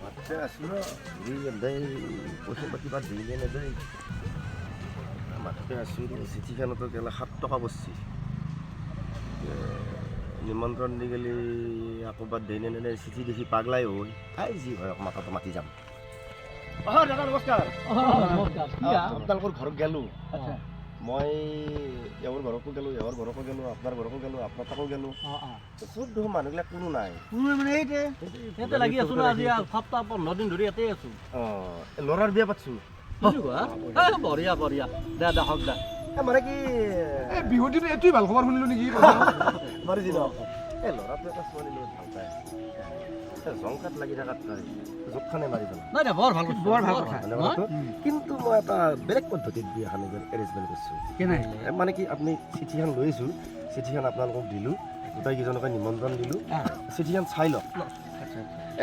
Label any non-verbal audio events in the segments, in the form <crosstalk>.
মাতিছে আছিলোঁ ঘূৰি এদাই পইচা পাতি বা দিলে নেদেই মাতিতে আছিলোঁ চিঠিখনতো কেলা সাত টকা পৰছি এ, নিমন্ত্ৰণ দি গেলি আকৌ বাদ দেই নে নেদে চিঠি দেখি পাগলাই হৈ আই যি হয় মাথাটো মাতি যাম। অঁ দাদা নমস্কাৰ। আপোনালোকৰ ঘৰত গেলোঁ। মই এওঁৰ ঘৰকো গেলোঁ এওঁৰ ঘৰকো গেলো আপোনাৰ ঘৰকো গেলো আপোনাৰ তাকো গেলো। চব দেখোন মানুহবিলাক কোনো নাই। ইয়াতে লাগি আছো না আজি সপ্তাহ পোন্ধৰ দিন ধৰি ইয়াতে আছো। অঁ ল'ৰাৰ বিয়া পাতিছোঁ। বঢ়িয়া বঢ়িয়া। দে দে হওক দে। এ, মানে কি এই বিহুৰ এইটোৱেই এইটোৱে ভালো খবৰ শুনিলো নেকি? এই ল'ৰাটো এটা ছোৱালী লগত ভালো পায়। জংকাত লাগি থকাত মাৰি? কিন্তু মই এটা বেলেগ পদ্ধতিত বিয়াখন এৰেঞ্জমেণ্ট কৰিছোঁ। মানে কি আপুনি চিঠিখন লৈছোঁ চিঠিখন আপোনালোকক দিলোঁ গোটেইকেইজনকে নিমন্ত্ৰণ দিলোঁ। চিঠিখন চাই লওক।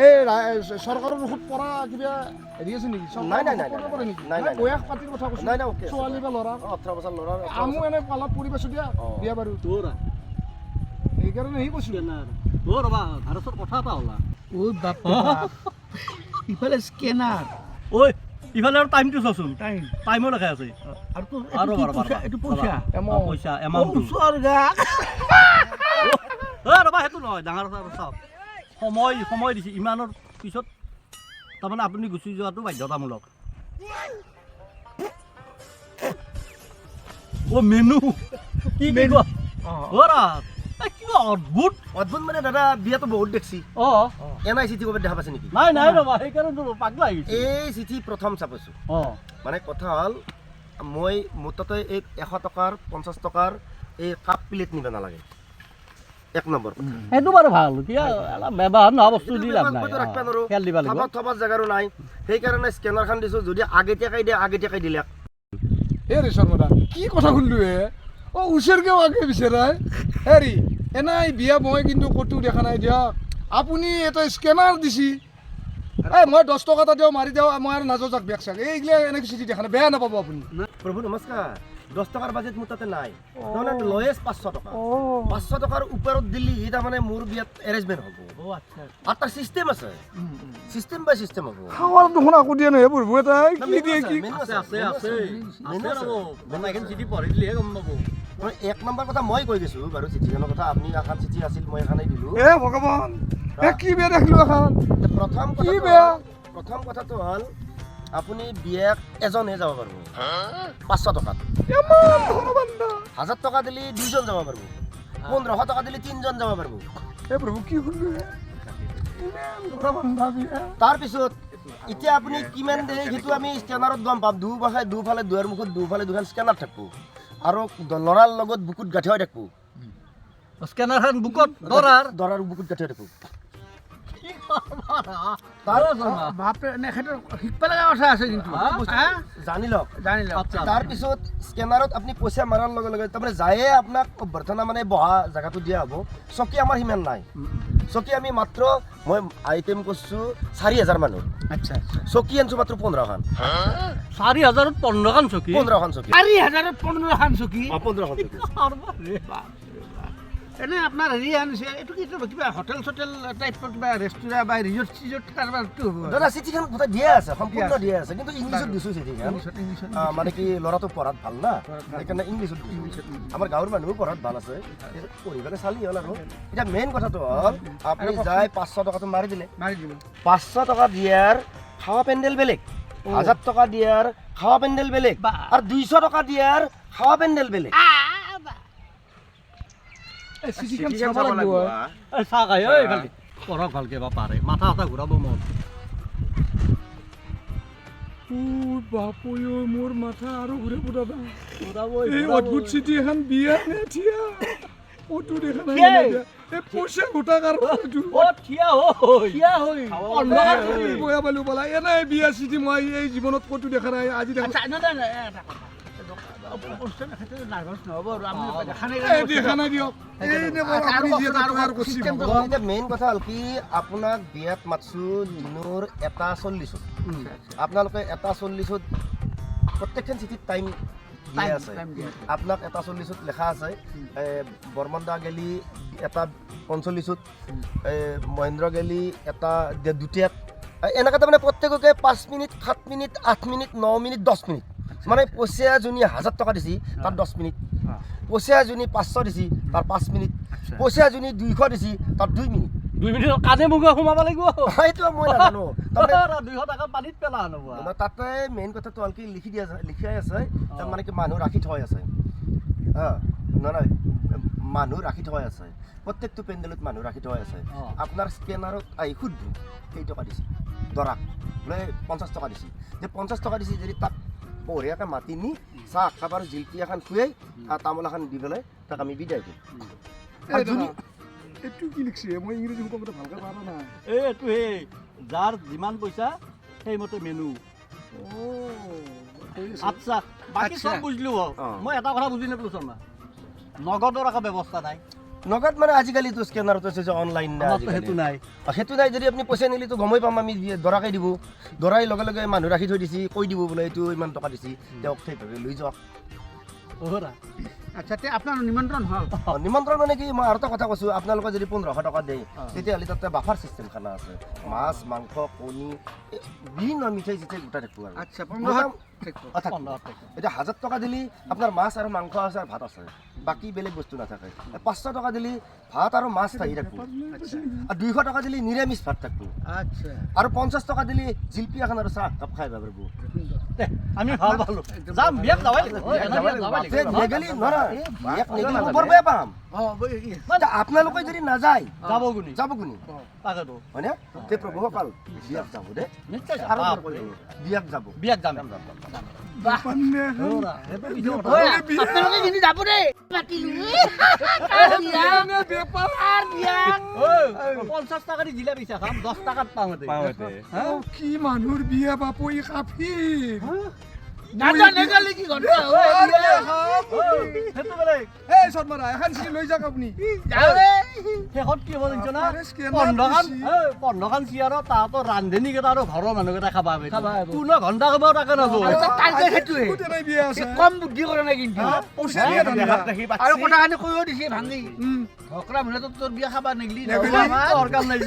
এই ৰা- চৰকাৰৰ ঔষধ পৰা কিবা হেৰি আছে নেকি? নাই, নাই, নাই, নাই, নেকি? নাই, নাই, বয়স পাতিৰ কথা কৈছো। নাই নাই অ'কে ছোৱালী বা ল'ৰা ওঠৰ বছৰ ল'ৰাৰ ওঠৰ আমো। এনে পালাত পৰিব দিয়া বিয়া বাৰু। সেইকাৰণে সি কৈছো তোৰ ৰবা ভাৰতৰ কথা এটা ওলা ঐ বাপ। ইফালে স্কেনাৰ ঐ ইফালে আৰু টাইমটো চোৱাচোন টাইম টাইমো লেখাই আছে। আৰু আৰু ৰবা, ৰবা, এইটো। পইচা অ, পইচা এমাউণ্টটো স্বৰ্গা এ ৰবা সেইটো নহয় ডাঙৰ কথা চাওক। সময় সময় দিছে। ইমানৰ পিছত তাৰমানে আপুনি গুচি যোৱাটো বাধ্যতামূলক। অ মেনু। কি কোৱা? অৰা এ, অদ্ভুত। অদ্ভুত মানে দাদা বিয়াটো বহুত দেখছি। অ। এনাই চিঠি ক'ৰবাত দেখা পাইছে নেকি? নাই নাই ৰবা সেইকাৰণে পাগলা আহিছে এই চিঠি প্ৰথম চাপাইছোঁ অ। মানে কথা হ'ল মই মোৰ তাতে এই এশ টকাৰ পঞ্চাছ টকাৰ এই কাপ প্লেট নিব নালাগে। এক নম্বৰ সেইটো বাৰু ভালো ব্যৱহাৰ নোহোৱা বস্তু দি লাভ নাই খেল দিব লাগিব। থবাত জেগাৰো নাই। সেইকাৰণে স্কেনাৰখন দিছোঁ যদি আগতীয়াকৈ দিয়ে আগতীয়াকৈ দিলে। হে ৰে শৰ্মদা কি কথা শুনলো হে? অ ওচৰকেও আগে বিচাৰাই। হেৰি এনাই বিয়া মই কিন্তু ক'তো দেখা নাই দিয়া। আপুনি এটা স্কেনাৰ দিছি। এই মই দহ টকা এটা দিওঁ মাৰি দিওঁ মই আৰু নাযাওঁ যাক বেগ চাক। এইগিলা এনেকৈ চিঠি দেখা নাই, বেয়া নাপাব আপুনি। প্ৰভু, নমস্কাৰ। দহ টকাৰ বাজেট মোৰ তাতে নাই। তাৰমানে লয়েষ্ট পাঁচশো টকা। পাঁচশো টকাৰ ওপৰত দিলি তাৰমানে মোৰ বিয়াত এৰেঞ্জমেণ্ট হ'ব। অ আচ্ছা আৰু তাৰ চিষ্টেম আছে। চিষ্টেম বাই চিষ্টেম হ'ব। খাৱাৰ দেখোন আকৌ দিয়ে নহয় প্ৰভু এটাই কি দিয়ে কি? আছে আছে আছে আছে আছে। ৰ'ব বনাইখন চিঠি পঢ়ি দিলেহে গম পাব। মই এক নম্বৰ কথা মই কৈ গৈছোঁ বাৰু চিঠিখনৰ কথা আপুনি এখন চিঠি আছিল মই এখনেই দিলোঁ। এ ভগৱান এ কি বেয়া দেখিলো এখন। প্ৰথম কি বেয়া? প্ৰথম কথাটো হ'ল আপুনি বিয়াক এজনহে যাব পাৰিব। পাঁচশো টকাত। হাজাৰ টকা দিলে দুইজন যাব পাৰিব। পোন্ধৰশ টকা দিলে তিনিজন যাব পাৰিব। এ প্ৰভু কি। তাৰপিছত এতিয়া আপুনি কিমান দিয়ে সেইটো আমি স্কেনাৰত গম পাম। দুফালে দুফালে দুৱাৰ মুখত দুফালে দুখন স্কেনাৰ থাকিব। আৰু ল'ৰাৰ লগত বুকুত গাঁঠি হৈ থাকিব স্কেনাৰখন বুকত দৰাৰ। দৰাৰ বুকুত গাঁঠি হৈ থাকিব। তাৰপিছত স্কেনাৰত আপুনি পইচা মাৰাৰ লগে লগে তাৰমানে যায়ে আপোনাক অভ্যৰ্থনা মানে বহা জেগাটো দিয়া হ'ব চকী আমাৰ সিমান নাই। চকী আমি মাত্ৰ মই আইটেম কৰিছোঁ চাৰি হাজাৰ মানুহ আচ্ছা আচ্ছা। চকী আনিছোঁ মাত্ৰ পোন্ধৰখন। চাৰি হাজাৰত পোন্ধৰখন চকী? পোন্ধৰখন চকী। চাৰি হাজাৰত পোন্ধৰখন চকী? পোন্ধৰখন চকী। এনে আপোনাৰ হেৰি আনিছে এইটো কি কিবা হোটেল চটেল টাইপৰ কিবা ৰেষ্টুৰেণ্ট বা ৰিজৰ্ট চিজৰ্ট কাৰোবাৰটো হ'ব। দাদা চিঠিখন গোটেই দিয়ে আছে সম্পূৰ্ণ দিয়ে আছে কিন্তু ইংলিছত দিছোঁ চিঠিখন। মানে কি ল'ৰাটো পঢ়াত ভালো না সেইকাৰণে ইংলিছত আমাৰ গাঁৱৰ মানুহো পঢ়াত ভালো আছে। পঢ়ি পেলাই চালি হ'ল আৰু। এতিয়া মেইন কথাটো হ'ল আপুনি যাই পাঁচশো টকাটো মাৰি দিলে। মাৰি দিব পাঁচশো টকা দিয়াৰ খাৱা পেণ্ডেল বেলেগ হাজাৰ টকা দিয়াৰ খাৱা পেণ্ডেল বেলেগ বা। আৰু দুইশ টকা দিয়াৰ খাৱা পেণ্ডেল বেলেগ। এই চাব লাগিব খালি। ভালকে বা মাথা মন। ও মাথা অদ্ভুত চিঠি এখন বিয়া নে দেখা। মানে এই পইচা গোটা কাৰণ এইটো অ, থিয়া হৈ থিয়া হৈ পোন্ধৰখন চকী। এই বয়া পালো পালা এনে বিয়া চিঠি মই এই জীৱনত ক'তো দেখা নাই আজি দেখা। দিয়ক এই নে আপোনাক বিয়াত মাতছোঁ দিনৰ এটা চল্লিছত আপোনালোকে এটা চল্লিছত প্ৰত্যেকখন চিঠিত টাইম দিয়া আছে। আপোনাক এটা চল্লিছত লেখা আছে। এ, গেলি এটা পঞ্চল্লিছত মহেন্দ্ৰ গেলি এটা দে- দুটিয়াত এই এনেকৈ তাৰমানে প্ৰত্যেককে পাঁচ মিনিট সাত মিনিট আঠ মিনিট ন মিনিট দহ মিনিট। মানে পইচা যোনী হাজাৰ টকা দিছি তাৰ দহ মিনিট। পইচা যোনী পাঁচশো দিছি তাৰ পাঁচ মিনিট। পইচা যোনী দুইশ দিছি তাৰ দুই মিনিট। দুই মিনিটৰ কাণে মুখে সোমাব লাগিব। <laughs> সেইটো মই নাজানো। <laughs> দুইশ টকা পানীত পেলা নব মানে তাতে মেইন কথাটো হ'ল কি লিখি দিয়া লিখাই আছে। তাত মানে কি মানুহ ৰাখি থৈ আছে। নহয় মানুহ ৰাখি থৈ আছে। প্ৰত্যেকটো পেণ্ডেলত মানুহ ৰাখি থৈ আছে। আপোনাৰ স্কেনাৰত আহি সুধব কেই টকা দিছে। দৰাক বোলে পঞ্চাছ টকা দিছে। যে পঞ্চাছ টকা দিছে যদি তাক বঢ়িয়াকৈ মাতি নি চাহ একাপ আৰু জিলপি এখন খুৱাই আৰু তামোল এখন দি পেলাই তাক আমি বিদায় দিওঁ এইটো কি লিখছে? মই ইংৰাজী ক'বলৈ ভালকৈ পাৰা নাই। এই এইটো সেই যাৰ যিমান পইচা সেইমতে মেনু। আচ্ছা বাকী চব বুজিলো অঁ। মই এটা কথা বুজি নাপালো শৰ্মা। নগদৰ আকৌ ব্যৱস্থা নাই। নগদ মানে আজিকালিতো স্কেনাৰত আছে যে অনলাইন। সেইটো নাই। সেইটো নাই যদি আপুনি পইচা নিলেতো গমেই পাম আমি দৰাকে দিব। দৰাই লগে লগে মানুহ ৰাখি থৈ দিছে কৈ দিব বোলে এইটো ইমান টকা দিছে তেওঁক সেইভাৱে লৈ যাওক। আচ্ছা তে আপোনাৰ নিমন্ত্ৰণ হ'ল? নিমন্ত্ৰণ মানে কি মই আৰু এটা কথা কৈছোঁ আপোনালোকে যদি পোন্ধৰশ টকা দিয়ে। তেতিয়াহ'লে তাতে বাফাৰ চিষ্টেম খানা আছে। মাছ মাংস কণী বিভিন্ন মিঠাই চিঠাই গোটাই থাকিব আৰু। আচ্ছা পোন্ধৰশ অ, থাকিব। পোন্ধৰ এতিয়া হাজাৰ টকা দিলে আপোনাৰ মাছ আৰু মাংস আছে আৰু ভাত আছে। বাকী বেলেগ বস্তু নাথাকে। পাঁচশো টকা দিলে ভাত আৰু মাছ থাকি থাকিব। আচ্ছা। আৰু দুইশ টকা দিলে নিৰামিষ ভাত থাকিব। আচ্ছা। আৰু পঞ্চাছ টকা দিলে জিলপি এখন আৰু চাহ একাপ খাই পাৰিব আমি ভালো পালো। যাম বিয়াত যাবাই লাগিব। ঐ, এটা বিয়াত যাবাই তে লাগিব। নেগেলি নহয় ইয়াক নেগেলি বৰ বেয়া পাম। আপোনালোকে যদি নাযায় যাব কোনি যাব কোনি তাকেতো। হয়নে? তে বিয়াত যাব দে। যাম। বিয়াত যাব। বিয়াত যাম। মানে মানে বেপাৰ। ঐ, পঞ্চাছ টকা দি পিছা খাম দহ টকাত পাওঁ? কি মানুহৰ বিয়া বাপু ই নাজা নেগালি কি কথা খাম। ঐ, সেইটো বেলেগ এই শৰ্মাৰা এখন চিঠি লৈ যাওক আপুনি। যাওঁ দেই। শেষত কি হ'ব জানিছ না। এই পোন্ধৰখন চিয়াৰত তাহাঁতৰ ৰান্ধনীকেইটা আৰু ঘৰৰ মানুহকেইটা খাবা খাবা পাৰিব। কোনো ঘণ্টা খাব তাকে নাজো তাকে সেইটোৱে। বিয়া আছে। কম বুদ্ধি কৰা নাই কিন্তু। আৰু কথাখিনি কৈও দিছে ভাঙি। উম, ভকৰা মহিলাটো তোৰ বিয়া খাবা নেগলি নেগলি। দৰকাৰ নাই।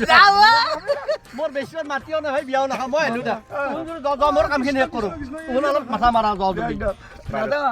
মোৰ বেছিভাগ মাতিও নহয় বিয়াও নাখাওঁ মই আহিলো দা মোৰ কামখিনি শেষ কৰোঁ। অলপ মাথা মাৰা যাওঁ দাদা